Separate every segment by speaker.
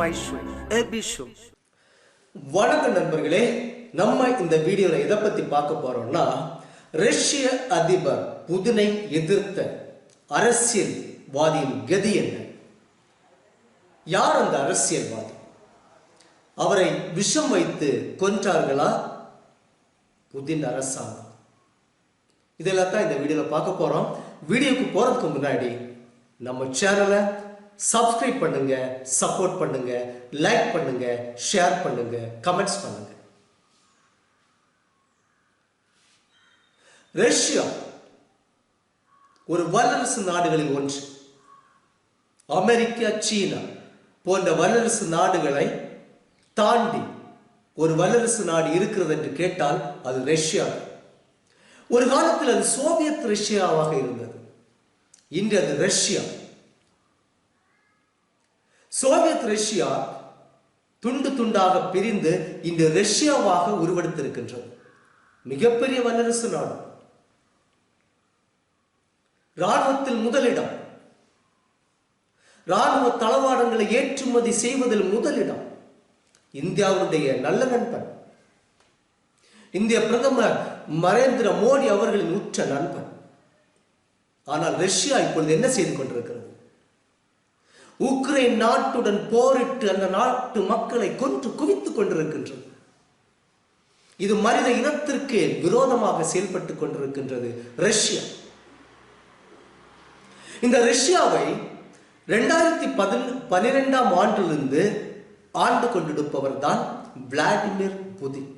Speaker 1: my
Speaker 2: வணக்கம் நண்பர்களே நம்ம இந்த வீடியோல எதை பத்தி பார்க்க போறோம்னா ரஷ்ய அதிபர் புதினை எதிர்த்த அரசியல்வாதியின் கதி என்ன? யார் அந்த அரசியல்வாதி? அவரை விஷம் வைத்து கொன்றார்களா புதின் அரசாங்கம்? இதெல்லாம் தான் இந்த வீடியோல பார்க்க போறோம். வீடியோக்கு போறதுக்கு முன்னாடி நம்ம சேனலை சப்ஸ்கிரைப் பண்ணுங்க சப்போர்ட் பண்ணுங்க லைக் பண்ணுங்க ஷேர் பண்ணுங்க கமெண்ட்ஸ் பண்ணுங்க. ரஷ்யா ஒரு வல்லரசு நாடுகளில் ஒன்று. அமெரிக்கா சீனா போன்ற வல்லரசு நாடுகளை தாண்டி ஒரு வல்லரசு நாடு இருக்கிறது என்று கேட்டால் அது ரஷ்யா. ஒரு காலத்தில் அது சோவியத் ரஷ்யாவாக இருந்தது. இன்று அது ரஷ்யா. சோவியத் ரஷ்யா துண்டு துண்டாக பிரிந்து இன்று ரஷ்யாவாக உருவெடுத்திருக்கின்றது. மிகப்பெரிய வல்லரசு நாடு. ராணுவத்தில் முதலிடம். ராணுவ தளவாடங்களை ஏற்றுமதி செய்வதில் முதலிடம். இந்தியாவுடைய நல்ல நண்பன். இந்திய பிரதமர் நரேந்திர மோடி அவர்களின் உற்ற நண்பன். ஆனால் ரஷ்யா இப்பொழுது என்ன செய்து கொண்டிருக்கிறது? உக்ரைன் நாட்டுடன் போரிட்டு அந்த நாட்டு மக்களை கொன்று குவித்துக் கொண்டிருக்கின்றது. இது மனித இனத்திற்கு விரோதமாக செயல்பட்டுக் கொண்டிருக்கின்றது ரஷ்யா. இந்த ரஷ்யாவை ரெண்டாயிரத்தி பதின பனிரெண்டாம் ஆண்டிலிருந்து ஆண்டு கொண்டிருப்பவர் தான் விளாடிமிர் புதின்.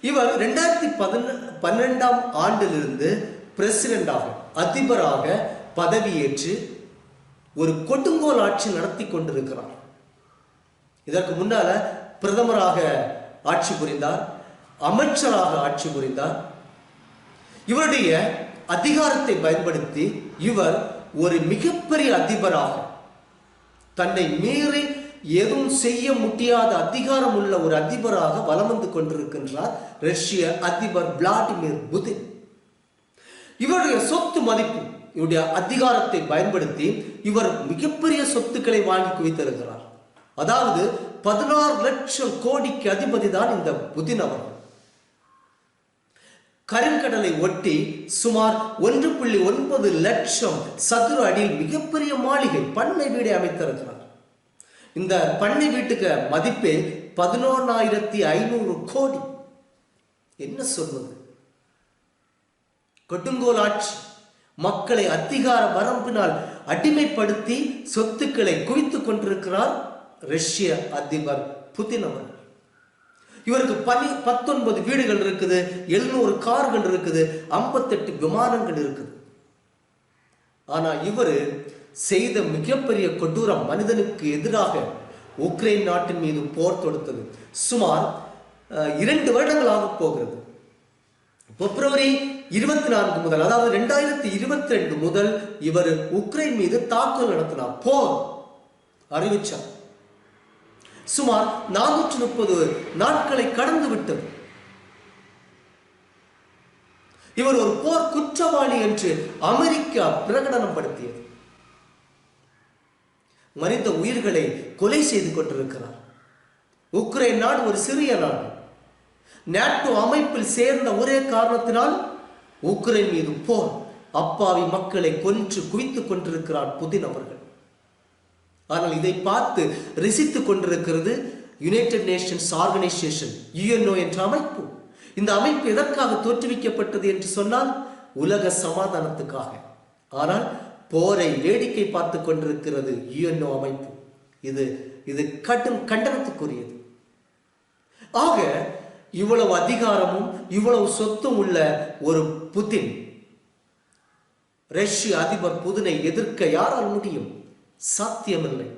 Speaker 2: இவர் ரெண்டாயிரத்தி பதின பன்னிரெண்டாம் ஆண்டிலிருந்து பிரசிடென்டாக அதிபராக பதவியேற்று ஒரு கொடுங்கோல் ஆட்சி நடத்தி கொண்டிருக்கிறார். இதற்கு முன்னால பிரதமராக ஆட்சி புரிந்தார் அமைச்சராக ஆட்சி புரிந்தார். இவருடைய அதிகாரத்தை பயன்படுத்தி இவர் ஒரு மிகப்பெரிய அதிபராக தன்னை மீறி எதுவும் செய்ய முடியாத அதிகாரம் உள்ள ஒரு அதிபராக வலம் வந்து கொண்டிருக்கின்றார் ரஷ்ய அதிபர் விளாடிமிர் புதின். இவருடைய சொத்து மதிப்பு இவருடைய அதிகாரத்தை பயன்படுத்தி இவர் மிகப்பெரிய சொத்துக்களை வாங்கி குவித்திருக்கிறார். அதாவது பதினாறு லட்சம் கோடிக்கு அதிபதி தான் இந்த புதின் அவர்கள் கருங்கடலை ஒட்டி சுமார் ஒன்று புள்ளி ஒன்பது லட்சம் சதுர அடியில் மிகப்பெரிய மாளிகை பண்ணை வீடை அமைத்திருக்கிறார். இந்த பண்ணை வீட்டுக்கு மதிப்பே பதினொன்னாயிரத்தி ஐநூறு கோடி. என்ன சொல்வது? கொடுங்கோல் ஆட்சி. மக்களை அதிகார வரம்பினால் அடிமைப்படுத்தி சொத்துக்களை குவித்துக் கொண்டிருக்கிறார் ரஷ்ய அதிபர் புதின் இவருக்கு பனி பத்தொன்பது வீடுகள் இருக்குது எழுநூறு கார்கள் இருக்குது ஐம்பத்தெட்டு விமானங்கள் இருக்குது. ஆனா இவர் செய்த மிகப்பெரிய கொடூரம் மனிதனுக்கு எதிராக உக்ரைன் நாட்டின் மீது போர் தொடுத்தது. சுமார் இரண்டு வருடங்கள் ஆகப் போகிறது. பிப்ரவரி இருபத்தி நான்கு முதல் அதாவது ரெண்டாயிரத்தி இருபத்தி ரெண்டு முதல் இவர் உக்ரைன் மீது தாக்குதல் நடத்தினார். போர் அறிவிச்சார். சுமார் நானூற்று முப்பது நாட்களை கடந்து விட்டது இவர் ஒரு போர் குற்றவாளி என்று அமெரிக்கா பிரகடனம் படுத்தியது மனித உயிர்களை கொலை செய்து கொண்டிருக்கிறார். உக்ரைன் நாடு ஒரு சிறிய நாடு. நேட்டோ அமைப்பில் சேர்ந்த ஒரே காரணத்தினால் உக்ரைன் மீது போர். அப்பாவி மக்களை கொன்று குவித்துக் கொண்டிருக்கிறார் புதின் அவர்கள். ஆனால் இதை பார்த்து ரசித்துக் கொண்டிருக்கிறது யுனைடெட் நேஷன்ஸ் ஆர்கனைசேஷன் யுஎன்ஓ என்ற அமைப்பு. இந்த அமைப்பு எதற்காக தோற்றுவிக்கப்பட்டது என்று சொன்னால் உலக சமாதானத்துக்காக. ஆனால் போரை வேடிக்கை பார்த்து கொண்டிருக்கிறது யுஎன்ஓ அமைப்பு. இது இது கடும் கண்டனத்துக்குரியது. ஆக இவ்வளவு அதிகாரமும் இவ்வளவு சொத்தும் உள்ள ஒரு புதின். ரஷ்ய அதிபர் புதினை எதிர்க்க யாரால் முடியும்? சாத்தியமில்லை.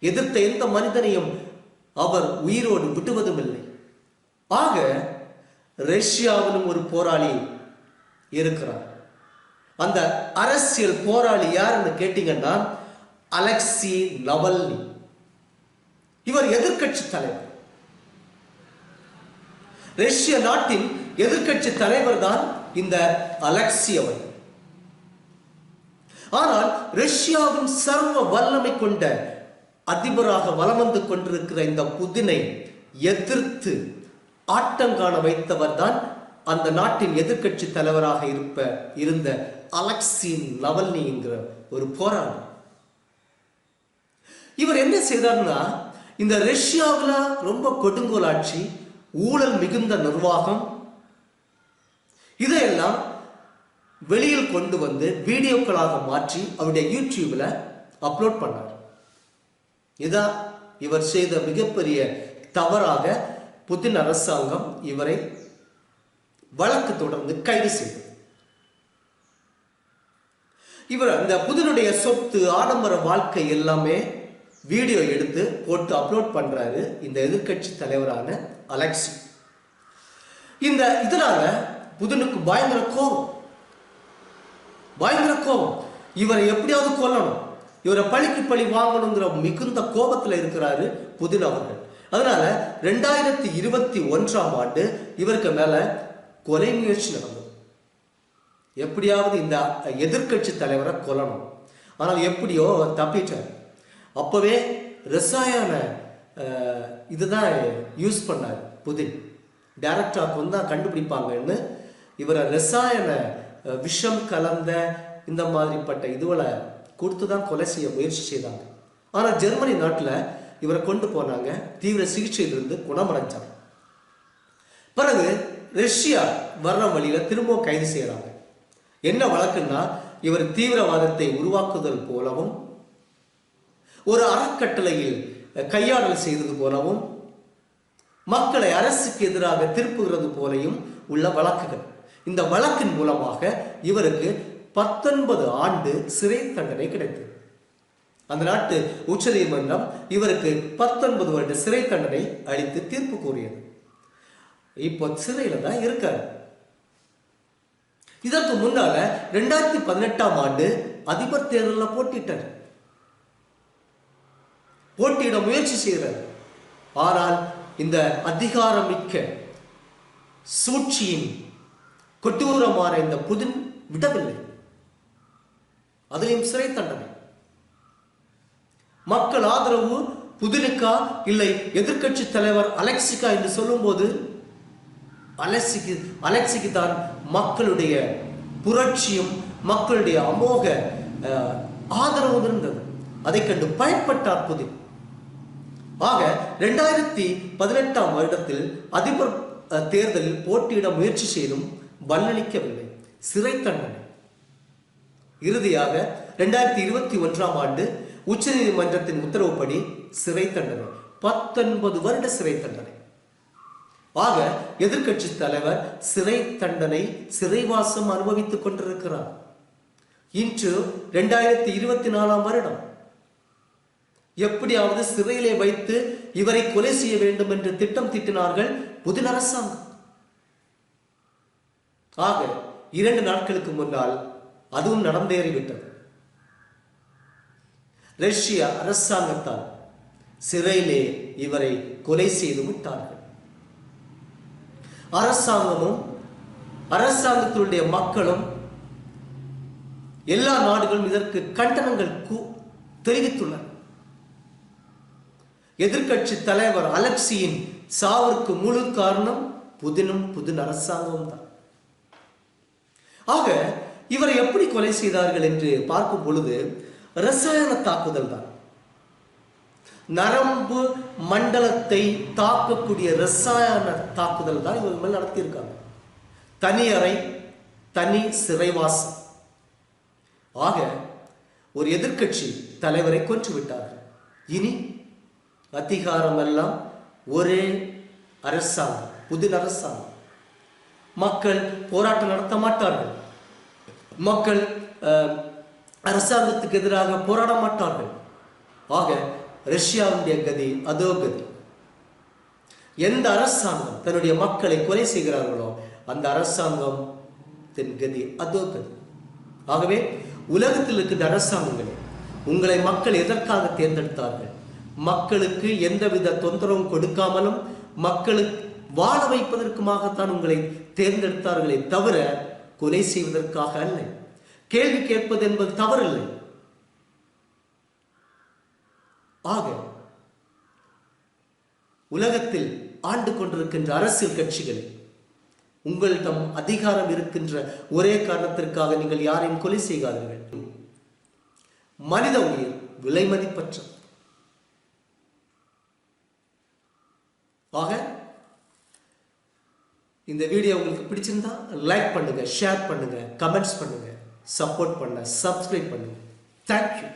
Speaker 2: எதிர்த்த எந்த மனிதனையும் அவர் உயிரோடு விடுவதும் இல்லை ஆக ரஷ்யாவிலும் ஒரு போராளி இருக்கிறார். அந்த அரசியல் போராளி யாருன்னு கேட்டீங்கன்னா அலெக்சி நவல்னி. இவர் எதிர்க்கட்சி தலைவர். ரஷ்ய நாட்டின் எதிர்க்கட்சி தலைவர் தான் இந்த அலெக்சியவன் ஆனால் ரஷ்யாவின் சர்வ வல்லமை கொண்ட அதிபராக வலம் வந்து கொண்டிருக்கிற இந்த புதினை எதிர்த்து ஆட்டங்காண வைத்தவர் தான் அந்த நாட்டின் எதிர்க்கட்சி தலைவராக இருப்ப இருந்த அலெக்சின் லவல்னி என்கிற ஒரு போராளி. இவர் என்ன செய்தார்னா இந்த ரஷ்யாவில் ரொம்ப கொடுங்கோலாட்சி ஊழல் மிகுந்த நிர்வாகம். இதையெல்லாம் வெளியில் கொண்டு வந்து வீடியோக்களாக மாற்றி அவருடைய யூடியூப்ல அப்லோட் பண்ணார். இதான் இவர் செய்த மிகப்பெரிய தவறாக புதின் அரசாங்கம் இவரை வழக்கு தொடர்ந்து கைது செய்தது. இவர் அந்த புதினுடைய சொத்து ஆடம்பர வாழ்க்கை எல்லாமே வீடியோ எடுத்து போட்டு அப்லோட் பண்றாரு இந்த எதிர்க்கட்சி தலைவரான அலெக்சி. இந்த இதனால புதனுக்கு பயங்கர கோபம். பயங்கர கோபம். இவரை எப்படியாவது கொல்லணும். இவரை பழிக்கு பழி வாங்கணுங்கிற மிகுந்த கோபத்தில் இருக்கிறாரு புதின் அவர்கள். அதனால ரெண்டாயிரத்தி இருபத்தி ஒன்றாம் ஆண்டு இவருக்கு மேல கொலை முயற்சி நடந்தது. எப்படியாவது இந்த எதிர்க்கட்சி தலைவரை கொல்லணும். ஆனால் எப்படியோ தப்பிட்டார். அப்பவே ரசாயன இதுதான் யூஸ் பண்ணார் புதின். டேரக்டாக வந்து தான் கண்டுபிடிப்பாங்கன்னு இவரை ரசாயன விஷம் கலந்த இந்த மாதிரிப்பட்ட இதுவளை கொடுத்து தான் கொலை செய்ய முயற்சி செய்தாங்க. ஆனால் ஜெர்மனி நாட்டில் இவரை கொண்டு போனாங்க. தீவிர சிகிச்சையிலிருந்து குணமடைஞ்சார் பிறகு ரஷ்யா வர்ற வழியில் திரும்பவும் கைது செய்கிறாங்க என்ன வழக்குன்னா இவர் தீவிரவாதத்தை உருவாக்குதல் போலவும் ஒரு அறக்கட்டளையில் கையாடல் செய்தது போலவும் மக்களை அரசுக்கு எதிராக திருப்புகிறது போலையும் உள்ள வழக்குகள். இந்த வழக்கின் மூலமாக இவருக்கு பத்தொன்பது ஆண்டு சிறை தண்டனை கிடைத்தது. அந்த நாட்டு உச்சநீதிமன்றம் இவருக்கு பத்தொன்பது வருட சிறை தண்டனை அளித்து தீர்ப்பு கூறியது. இப்போ சிறையில தான் இருக்காரு. இதற்கு முன்னால ரெண்டாயிரத்தி பதினெட்டாம் ஆண்டு அதிபர் தேர்தலில் போட்டிட்டார் போட்டியிட முயற்சி செய்கிறார். ஆனால் இந்த அதிகாரமிக்க சூழ்ச்சியின் கொட்டூரமான இந்த புதின் விடவில்லை. அதிலையும் சிறை தண்டனை. மக்கள் ஆதரவு புதினுக்கா இல்லை எதிர்க்கட்சி தலைவர் அலெக்சிக்கா என்று சொல்லும்போது அலெக்சிக்கு அலெக்சிக்கு தான் மக்களுடைய புரட்சியும் மக்களுடைய அமோக ஆதரவு இருந்தது. அதை கண்டு பயப்பட்டார் புதின். ஆக ரெண்டாயிரத்தி பதினெட்டாம் வருடத்தில் அதிபர் தேர்தலில் போட்டியிட முயற்சி செய்தும் பலனளிக்கவில்லை சிறை தண்டனை. இறுதியாக ரெண்டாயிரத்தி இருபத்தி ஒன்றாம் ஆண்டு உச்சநீதிமன்றத்தின் உத்தரவுப்படி சிறை தண்டனை. பத்தொன்பது வருட சிறை தண்டனை. ஆக எதிர்க்கட்சி தலைவர் சிறை தண்டனை சிறைவாசம் அனுபவித்துக் கொண்டிருக்கிறார். இன்று ரெண்டாயிரத்தி இருபத்தி நாலாம் வருடம். எப்படியாவது சிறையிலே வைத்து இவரை கொலை செய்ய வேண்டும் என்று திட்டம் தீட்டினார்கள் புதின் அரசாங்கம். ஆக இரண்டு நாட்களுக்கு முன்னால் அதுவும் நடந்தேறிவிட்டது. ரஷ்ய அரசாங்கத்தால் சிறையிலே இவரை கொலை செய்து விட்டார்கள். அரசாங்கமும் அரசாங்கத்தினுடைய மக்களும் எல்லா நாடுகளும் இதற்கு கண்டனங்கள் தெரிவித்துள்ளன. எதிர்க்கட்சி தலைவர் அலெக்சியின் சாவிற்கு முழு காரணம் புதினும் புதின் அரசாங்கமும் தான். ஆக இவரை எப்படி கொலை செய்தார்கள் என்று பார்க்கும் பொழுது ரசாயன தாக்குதல் தான். நரம்பு மண்டலத்தை தாக்கக்கூடிய ரசாயன தாக்குதல் தான் இவங்க மேல் நடத்தியிருக்காங்க. தனி அறை தனி சிறைவாசம். ஆக ஒரு எதிர்க்கட்சி தலைவரை கொன்று விட்டார்கள். இனி அதிகாரமெல்லாம் ஒரே அரசாங்கம் புதின் அரசாங்கம். மக்கள் போராட்டம் நடத்த மாட்டார்கள். மக்கள் அரசாங்கத்துக்கு எதிராக போராட மாட்டார்கள். ஆக ரஷ்யாவுடைய கதி அதோ கதி. எந்த அரசாங்கம் தன்னுடைய மக்களை கொலை செய்கிறார்களோ அந்த அரசாங்கம் தென் கதி அதோ கதி. ஆகவே உலகத்தில் இருக்கின்ற அரசாங்கங்களே உங்களை மக்கள் எதற்காக தேர்ந்தெடுத்தார்கள்? மக்களுக்கு எந்தவித தொந்தரவும் கொடுக்காமலும் மக்களுக்கு வாழ வைப்பதற்குமாகத்தான் உங்களை தேர்ந்தெடுத்தார்களே தவிர கொலை செய்வதற்காக அல்ல. கேள்வி கேட்பது என்பது தவறில்லை. ஆக உலகத்தில் ஆண்டு கொண்டிருக்கின்ற அரசியல் கட்சிகள் உங்களிடம் அதிகாரம் இருக்கின்ற ஒரே காரணத்திற்காக நீங்கள் யாரையும் கொலை செய்காதீர்கள். மனித உயிர் விலை மதிப்பற்றது. ஆக இந்த வீடியோ உங்களுக்கு பிடிச்சிருந்தா லைக் பண்ணுங்க ஷேர் பண்ணுங்க கமெண்ட்ஸ் பண்ணுங்க சப்போர்ட் பண்ண சப்ஸ்கிரைப் பண்ணுங்க. தேங்க்யூ